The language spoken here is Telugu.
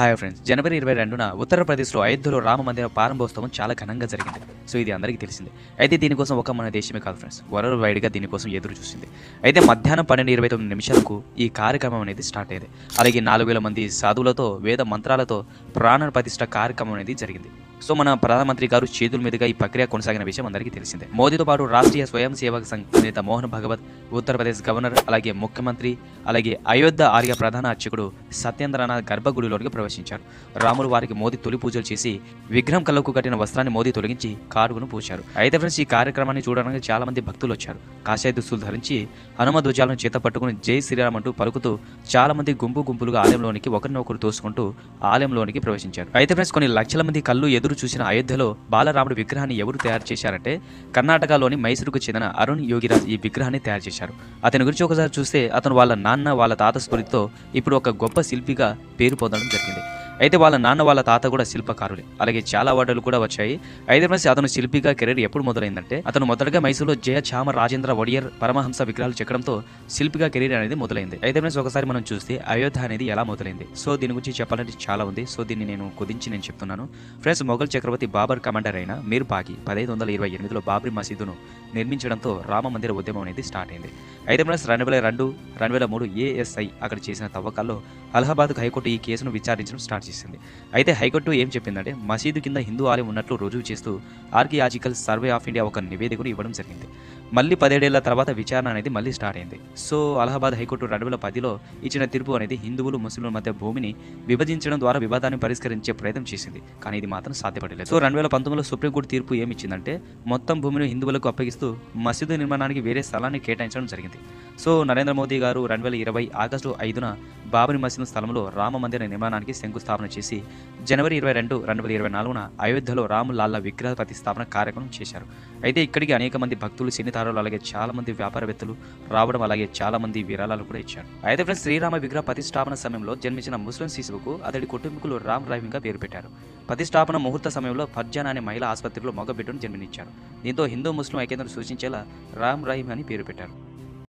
హాయ్ ఫ్రెండ్స్ జనవరి ఇరవై రెండున ఉత్తరప్రదేశ్లో అయోధ్యలో రామ మందిర ప్రారంభోత్సవం చాలా ఘనంగా జరిగింది. సో ఇది అందరికీ తెలిసిందే. అయితే దీనికోసం ఒక మన దేశమే కాదు ఫ్రెండ్స్ వరల్డ్ వైడ్గా దీనికోసం ఎదురు చూసింది. అయితే మధ్యాహ్నం పన్నెండు ఇరవై తొమ్మిది నిమిషాలకు ఈ కార్యక్రమం అనేది స్టార్ట్ అయ్యేది. అలాగే నాలుగు వేల మంది సాధువులతో వేద మంత్రాలతో ప్రాణ ప్రతిష్ట కార్యక్రమం అనేది జరిగింది. సో మన ప్రధానమంత్రి గారు చేతుల మీదుగా ఈ ప్రక్రియ కొనసాగిన విషయం అందరికీ తెలిసిందే. మోదీతో పాటు రాష్ట్రీయ స్వయం సేవక సంఘ్ నేత మోహన్ భగవత్ ఉత్తరప్రదేశ్ గవర్నర్ అలాగే ముఖ్యమంత్రి అలాగే అయోధ్య ఆర్య ప్రధాన అర్చకుడు సత్యేంద్రనాథ్ గర్భగుడిలోకి ప్రవేశించారు. రాములు వారికి మోదీ తొలి పూజలు చేసి విగ్రహం కళ్ళకు కట్టిన వస్త్రాన్ని మోదీ తొలగించి కాడుగును పూశారు. అయితే ఫ్రెండ్స్ ఈ కార్యక్రమాన్ని చూడడానికి చాలా మంది భక్తులు వచ్చారు. కాషాయ దుస్తులు ధరించి హనుమ ధ్వజాలను చేత పట్టుకుని జై శ్రీరామ్ అంటూ పలుకుతూ చాలా మంది గుంపు గుంపులుగా ఆలయంలోనికి ఒకరినొకరు తోసుకుంటూ ఆలయంలోనికి ప్రవేశించారు. అయితే ఫ్రెండ్స్ కొన్ని లక్షల మంది కళ్ళు ఎదురు చూసిన అయోధ్యలో బాలరాముడి విగ్రహాన్ని ఎవరు తయారు చేశారంటే కర్ణాటకలోని మైసూరుకు చెందిన అరుణ్ యోగిరాజ్ ఈ విగ్రహాన్ని తయారు చేశారు. అతని గురించి ఒకసారి చూస్తే అతను వాళ్ళ నాన్న వాళ్ళ తాత స్ఫూర్తితో ఇప్పుడు ఒక గొప్ప శిల్పిగా పేరు పొందడం జరిగింది. అయితే వాళ్ళ నాన్న వాళ్ళ తాత కూడా శిల్పకారులే. అలాగే చాలా అవార్డులు కూడా వచ్చాయి. అయితే ఫ్రెండ్స్ అతను శిల్పిగా కెరీర్ ఎప్పుడు మొదలైందంటే అతను మొదటగా మైసూరులో జయ చామ రాజేంద్ర ఒడియర్ పరమహంస విగ్రహాలు చెక్కడంతో శిల్పిగా కెరీర్ అనేది మొదలైంది. అయితే ఫ్రెండ్స్ ఒకసారి మనం చూస్తే అయోధ్య అనేది ఎలా మొదలైంది? సో దీని గురించి చెప్పాలంటే చాలా ఉంది. సో దీన్ని నేను కుదించి నేను చెప్తున్నాను. ఫ్రెండ్స్ మొఘల్ చక్రవర్తి బాబర్ కమాండర్ అయిన మీర్ బాకి పదహైదు వందల ఇరవై ఎనిమిదిలో బాబ్రీ మసీదును నిర్మించడంతో రామ మందిర ఉద్యమం అనేది స్టార్ట్ అయింది. అయితే ఫ్రెండ్స్ రెండు వేల రెండు రెండు వేల మూడు ఏఎస్ఐ అక్కడ చేసిన తవ్వకాల్లో అలహాబాద్ హైకోర్టు ఈ కేసును విచారించడం స్టార్ట్ చేసింది. అయితే హైకోర్టు ఏం చెప్పిందంటే మసీదు కింద హిందూ ఆలయం ఉన్నట్లు రుజువు చేస్తూ ఆర్కియాజికల్ సర్వే ఆఫ్ ఇండియా ఒక నివేదికను ఇవ్వడం జరిగింది. మళ్ళీ పదేడేళ్ళ తర్వాత విచారణ అనేది మళ్ళీ స్టార్ట్ అయింది. సో అలహాబాద్ హైకోర్టు రెండు వేల పదిలో ఇచ్చిన తీర్పు అనేది హిందువులు ముస్లింల మధ్య భూమిని విభజించడం ద్వారా వివాదాన్ని పరిష్కరించే ప్రయత్నం చేసింది. కానీ ఇది మాత్రం సాధ్యపడలేదు. సో రెండు వేల పంతొమ్మిదిలో సుప్రీంకోర్టు తీర్పు ఏమిచ్చిందంటే మొత్తం భూమిని హిందువులకు అప్పగిస్తూ మసీదు నిర్మాణానికి వేరే స్థలాన్ని కేటాయించడం జరిగింది. సో నరేంద్ర మోదీ గారు రెండు వేల ఇరవై ఆగస్టు ఐదున బాబరి మసీదు స్థలంలో రామ మందిర నిర్మాణానికి శంకుస్థాపన చేసి జనవరి ఇరవై రెండు రెండు వేల ఇరవై నాలుగున అయోధ్యలో రాము విగ్రహ ప్రతిష్టాపన కార్యక్రమం చేశారు. అయితే ఇక్కడికి అనేక మంది భక్తులు సినీతారులు అలాగే చాలా మంది వ్యాపారవేత్తలు రావడం అలాగే చాలా మంది విరాళాలు కూడా ఇచ్చారు. అయితే ఫ్రెండ్స్ శ్రీరామ విగ్రహ ప్రతిష్టాపన సమయంలో జన్మించిన ముస్లిం శిశువుకు అతడి కుటుంబీకులు రామ్ డ్రైవింగ్గా పేరు పెట్టారు. ప్రతిష్టాపన ముహూర్త సమయంలో ఫర్జాన్ అనే మహిళా ఆసుపత్రిలో మగ బిడ్డను జన్మనిచ్చారు. దీంతో హిందూ ముస్లిం ఐక్యతను సూచించేలా రామ్ రహీం అని పేరు పెట్టారు.